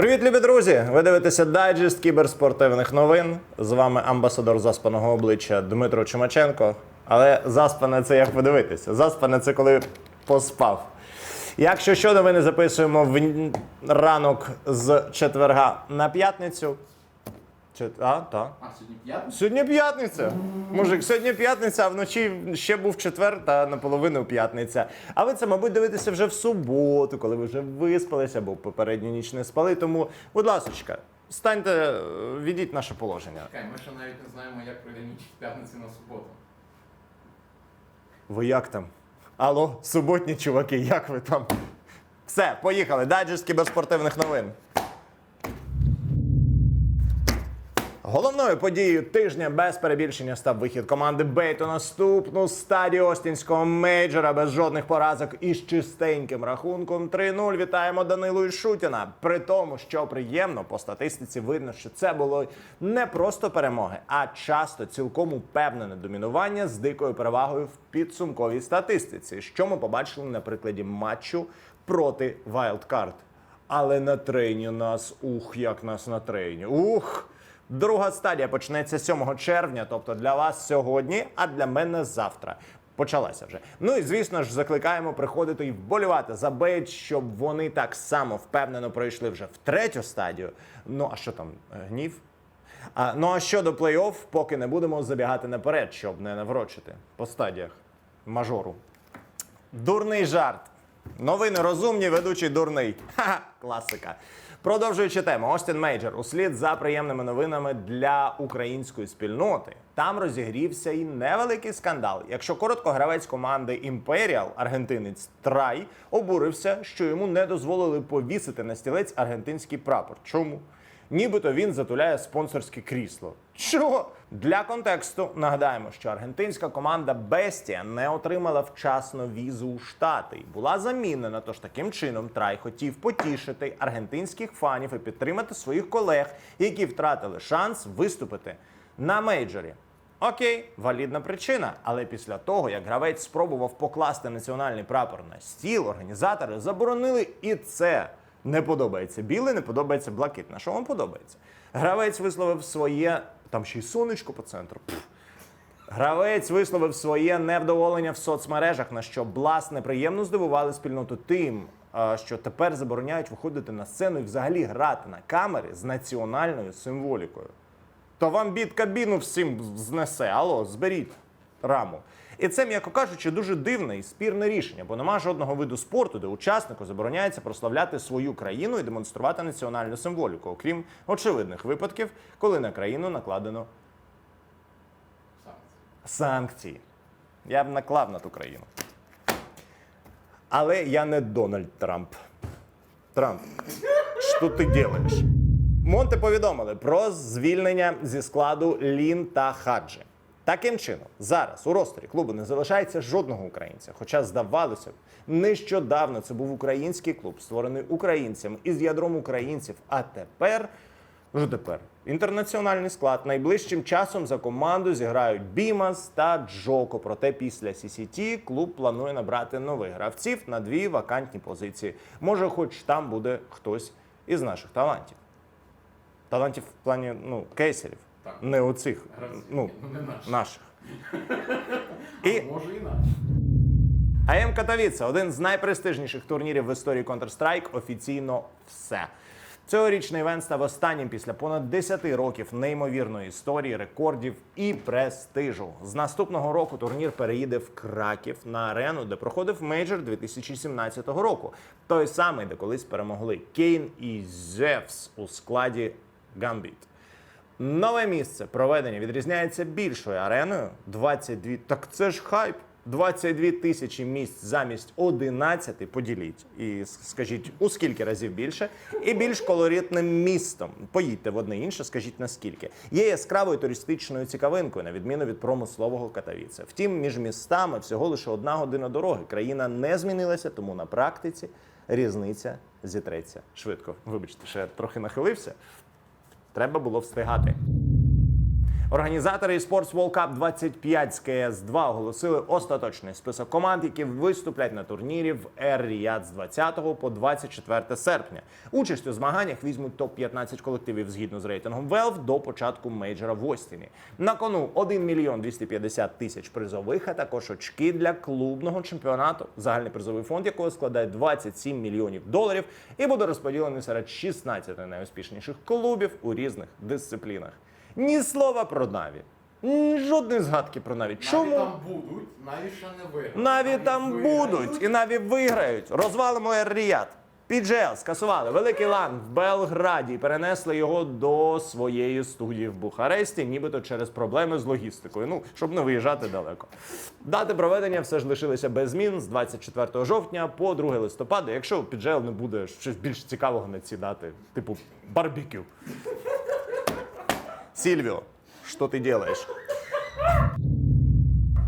Привіт, любі друзі! Ви дивитеся дайджест кіберспортивних новин. З вами амбасадор заспаного обличчя Дмитро Чумаченко. Але заспане це як подивитися. Заспане це коли поспав. Якщо що, новини записуємо в ранок з четверга на п'ятницю. Чи, а, так. А сьогодні п'ятниця? Сьогодні п'ятниця. Мужик, сьогодні п'ятниця, а вночі ще був четвер та наполовину п'ятниця. А ви це, мабуть, дивитеся вже в суботу, коли ви вже виспалися або попередню ніч не спали. Тому, будь ласочка, станьте, е, відіть наше положення. Чекай, ми ще навіть не знаємо, як пройде ніч з п'ятниці на суботу. Ви як там? Алло, суботні чуваки, як ви там? Все, поїхали. Дайджест кіберспортивних новин. Головною подією тижня без перебільшення став вихід команди Бейт наступну стадію Остінського мейджора без жодних поразок і з чистеньким рахунком 3-0. Вітаємо Данилу і Шутіна. При тому, що приємно по статистиці видно, що це було не просто перемоги, а часто цілком упевнене домінування з дикою перевагою в підсумковій статистиці, що ми побачили на прикладі матчу проти Wildcard. Але на трейні нас, ух, як нас на трейні. Ух! Друга стадія почнеться 7 червня, тобто для вас сьогодні, а для мене завтра. Почалася вже. Ну і звісно ж, закликаємо приходити і вболівати за бейт, щоб вони так само впевнено пройшли вже в третю стадію. Ну а що там, е, гнів? А, ну а щодо плей-офф, поки не будемо забігати наперед, щоб не наврочити по стадіях мажору. Дурний жарт. Новини розумні, ведучий дурний. Ха-ха, класика. Продовжуючи тему, Остін Мейджор услід за приємними новинами для української спільноти. Там розігрівся і невеликий скандал. Якщо коротко, гравець команди Імперіал, аргентинець Трай, обурився, що йому не дозволили повісити на стілець аргентинський прапор. Чому? Нібито він затуляє спонсорське крісло. Що? Для контексту нагадаємо, що аргентинська команда Бестія не отримала вчасно візу у Штати і була замінена. Тож таким чином Трай хотів потішити аргентинських фанів і підтримати своїх колег, які втратили шанс виступити на мейджорі. Окей, валідна причина, але після того, як гравець спробував покласти національний прапор на стіл, організатори заборонили і це. Не подобається біле, не подобається блакитне. Що вам подобається? Гравець висловив своє. Там ще й сонечко по центру. Пф. Гравець висловив своє невдоволення в соцмережах, на що Блас неприємно здивували спільноту тим, що тепер забороняють виходити на сцену і взагалі грати на камери з національною символікою. То вам бід кабіну всім знесе. Алло, зберіть раму. І це, м'яко кажучи, дуже дивне і спірне рішення, бо нема жодного виду спорту, де учаснику забороняється прославляти свою країну і демонструвати національну символіку, окрім очевидних випадків, коли на країну накладено Санкції. Я б наклав на ту країну. Але я не Дональд Трамп. Трамп, що ти робиш? Монте повідомили про звільнення зі складу Лін та Хаджі. Таким чином, зараз у ростері клубу не залишається жодного українця. Хоча, здавалося б, нещодавно це був український клуб, створений українцями із ядром українців. А тепер що тепер? Інтернаціональний склад найближчим часом за команду зіграють Бімас та Джоко. Проте після CCT клуб планує набрати нових гравців на дві вакантні позиції. Може, хоч там буде хтось із наших талантів. Талантів в плані ну, кейсерів, Так. не оцих, Гравців. ну, Ну, не наших. наших. І А може і наш. АМ Катовіца один з найпрестижніших турнірів в історії Counter-Strike, офіційно все. Цьогорічний івент став останнім після понад 10 років неймовірної історії, рекордів і престижу. З наступного року турнір переїде в Краків на арену, де проходив мейджор 2017 року. Той самий, де колись перемогли Кейн і Зевс у складі Гамбіт. Нове місце проведення відрізняється більшою ареною 22. Так це ж хайп. 22 тисячі місць замість 11 поділіть і скажіть у скільки разів більше, і більш колоритним містом. Поїдьте в одне інше, скажіть наскільки. Є яскравою туристичною цікавинкою, на відміну від промислового Катавіця. Втім, між містами всього лише одна година дороги. Країна не змінилася, тому на практиці різниця зітреться швидко. Вибачте, ще трохи нахилився. Треба було встигати. Організатори eSports World Cup 25 з КС-2 оголосили остаточний список команд, які виступлять на турнірі в Riyadh з 20 по 24 серпня. Участь у змаганнях візьмуть топ-15 колективів згідно з рейтингом Valve до початку мейджора в Остіні. На кону 1 мільйон 250 тисяч призових, а також очки для клубного чемпіонату, загальний призовий фонд якого складає 27 мільйонів доларів і буде розподілений серед 16 найуспішніших клубів у різних дисциплінах. Ні слова про Наві. Жодної згадки про Наві. Чому? Навіть там будуть, навіть ще не виграють. Наві там виграють. будуть і Наві виграють. Розвалимо Ер-Ріяд. PGL скасували великий лан в Белграді і перенесли його до своєї студії в Бухаресті, нібито через проблеми з логістикою. Ну, щоб не виїжджати далеко. Дати проведення все ж лишилися без змін з 24 жовтня по 2 листопада, якщо у PGL не буде щось більш цікавого на ці дати, типу барбекю. Сільвіо, що ти робиш?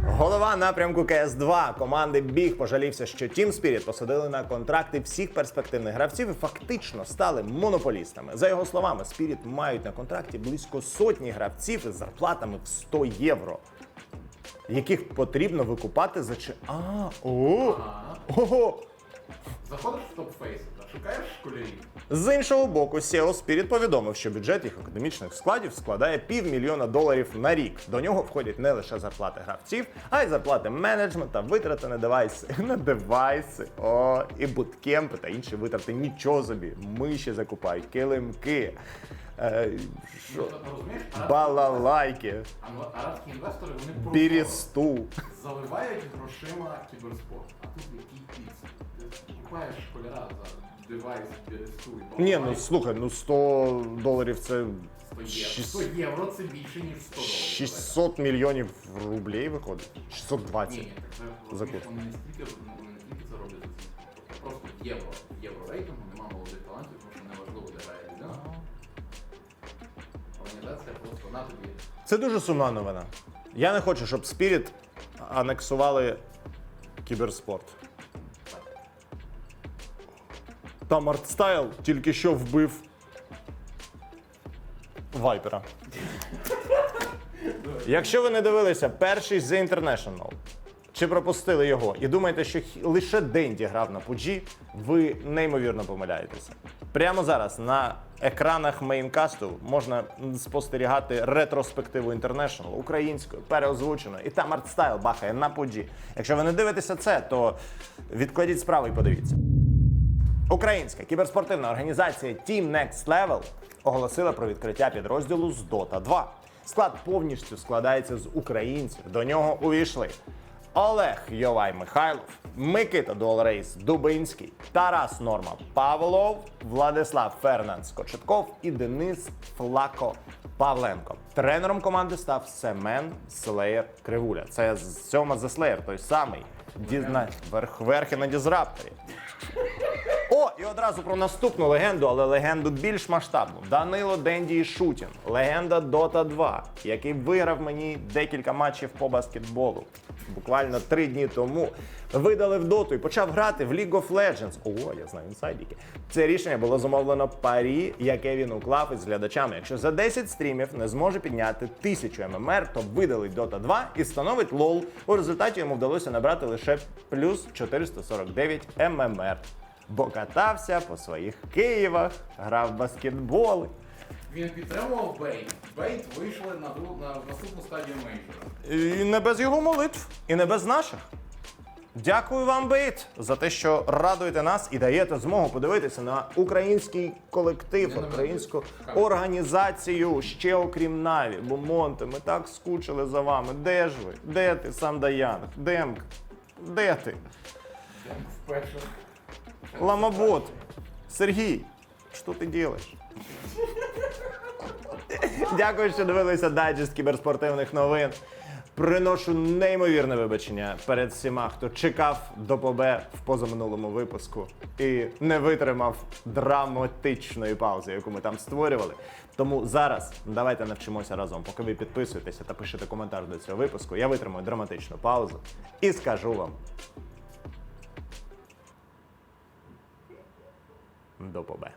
Голова напрямку КС-2 команди Біг пожалівся, що Team Spirit посадили на контракти всіх перспективних гравців і фактично стали монополістами. За його словами, Spirit мають на контракті близько сотні гравців із зарплатами в 100 євро, яких потрібно викупати за чи. А, о, ого. Заходиш в топ-фейс. З іншого боку, SEO Spirit повідомив, що бюджет їх академічних складів складає півмільйона доларів на рік. До нього входять не лише зарплати гравців, а й зарплати менеджмента, витрати на девайси, на девайси, о, і буткемпи та інші витрати. Нічого собі. Миші закупають, килимки, е, що, Ну, арабські- балалайки, ну, арабські інвестори вони просто бірісту. заливають грошима кіберспорт. А тут який піц. Ти купаєш школяра за девайс біресту Ні, ну слухай, ну 100 доларів це 100 євро. 100 євро це більше, ніж 100 доларів. 600 мільйонів рублей виходить. 620. Ні, ні, так це За розумієш, курс. вони не стільки, ну, вони не стільки це роблять. Тобто просто євро, євро рейтингу нема молодих талантів, тому що неважливо, де грає людина. Організація просто на тобі. Це дуже сумна новина. Я не хочу, щоб Spirit анексували кіберспорт. Там артстайл тільки що вбив Вайпера. Якщо ви не дивилися перший The International, чи пропустили його, і думаєте, що лише Денді грав на Пуджі, ви неймовірно помиляєтеся. Прямо зараз на екранах мейнкасту можна спостерігати ретроспективу International українською, переозвученою, і там артстайл бахає на Пуджі. Якщо ви не дивитеся це, то відкладіть справу і подивіться. Українська кіберспортивна організація Team Next Level оголосила про відкриття підрозділу з Dota 2. Склад повністю складається з українців. До нього увійшли Олег Йовай Михайлов, Микита Долрейс Дубинський, Тарас Норма Павлов, Владислав Фернанс Кочетков і Денис Флако Павленко. Тренером команди став Семен Слеєр Кривуля. Це сьома за Слеєр, той самий. Дізна верх, верхи на дізрапторі. О, і одразу про наступну легенду, але легенду більш масштабну. Данило Денді Шутін, легенда Dota 2, який виграв мені декілька матчів по баскетболу. Буквально три дні тому видали в доту і почав грати в League of Legends. О, я знаю інсайдіки. Це рішення було замовлено парі, яке він уклав із глядачами. Якщо за 10 стрімів не зможе підняти 1000 ММР, то видалить Dota 2 і встановить LOL. У результаті йому вдалося набрати лише плюс 449 ММР. Бо катався по своїх Києвах, грав в баскетбол. Він підтримував Бейт. Бейт вийшли на, друг- на наступну стадію мейджора. І не без його молитв, і не без наших. Дякую вам, Бейт, за те, що радуєте нас і даєте змогу подивитися на український колектив, українську організацію ще окрім Наві. Бо Монте, ми так скучили за вами. Де ж ви? Де ти, Сандаянг? Демк? Де ти? Я вперше. Ламабот, Сергій, що ти робиш? Дякую, що дивилися дайджест кіберспортивних новин. Приношу неймовірне вибачення перед всіма, хто чекав до побе в позаминулому випуску і не витримав драматичної паузи, яку ми там створювали. Тому зараз давайте навчимося разом. Поки ви підписуєтеся та пишете коментар до цього випуску, я витримаю драматичну паузу і скажу вам до побе.